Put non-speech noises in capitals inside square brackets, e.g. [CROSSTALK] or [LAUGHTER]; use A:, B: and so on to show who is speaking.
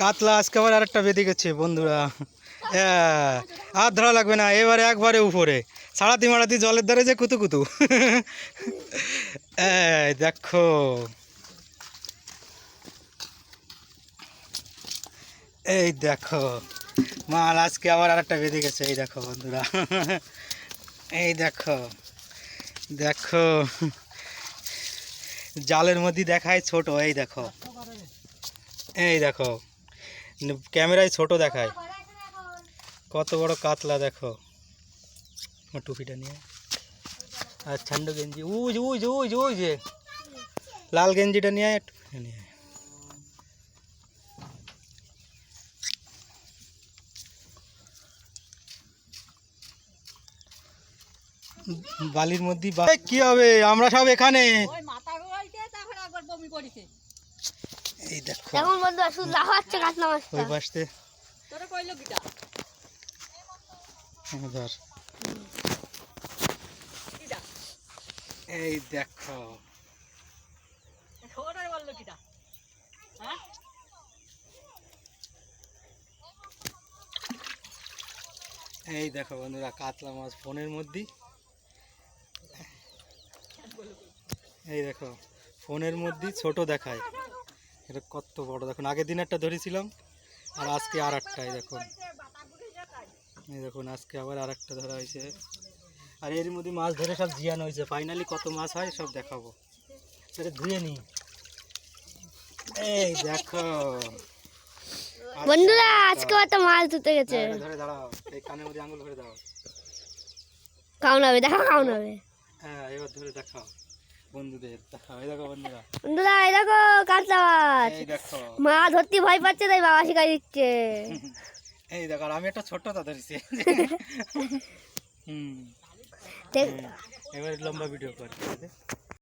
A: কাতলা, আজকে আবার আরেকটা বেঁধে গেছে বন্ধুরা। হ্যাঁ আর ধরা লাগবে না, এবারে একবারে উপরে। সারাতি মারাতি জলের ধারে যে কুতু কুতু। দেখো। এই দেখো, মাল আজকে আবার আরেকটা বেঁধে গেছে, এই দেখো বন্ধুরা। এই দেখো দেখো। জালের মধ্যে দেখায় ছোট, এই দেখো। এই দেখো। ক্যামেরায় ছোট দেখায়। কত বড় কাতলা দেখো। আমার টুপিটা নিয়ে। আর ঠান্ডা গেঞ্জি। উজ উজ উজ উজ যে লাল গেঞ্জিটা নিয়ে নিয়ে বালির মধ্যে কি হবে? আমরা সব এখানে।
B: মাথা
A: এই দেখো।
C: দেখুন বন্ধুরা শুধু মাছটা
A: ওই পাশতে
B: তোরা কইলো গিটা
A: হ্যাঁ, ধর। এই দেখো।
B: ওরাই বলল গিটা হ্যাঁ?
A: এই দেখো বন্ধুরা কাতলা মাছ ফোনের মধ্যে। এই দেখো ফোনের মধ্যে ছোট দেখায়। এটা কত বড়? দেখুন আগের দিন একটা ধরেছিলাম আর আজকে আর একটাই দেখুন। এই দেখুন আজকে আবার আর একটা ধরা হয়েছে। আর এর মধ্যে মাছ ধরে সব জিয়ানো হয়েছে। ফাইনালি কত মাছ হয় সব দেখাবো। সেটা ধুয়ে নি এই দেখো।
C: বন্ধুরা আজকে একটা মাছ ধরতে গেছে?
A: ধরে দাঁড়াও এই কানের মধ্যে আঙুল ধরে দাও।
C: কাউন হবে দেখো কাউন হবে।
A: হ্যাঁ এবার ধরে দেখাও। বন্ধুদের দেখাও। এই দেখো বন্ধুরা।
C: বন্ধুরা এই দেখো
A: দেখো।
C: মা ধরতে ভয় পাচ্ছে তাই বাবা শিখাই দিচ্ছে।
A: এই দেখো আমি একটা ছোট্টটা ধরেছি। [LAUGHS] হুম। এবার লম্বা ভিডিও কর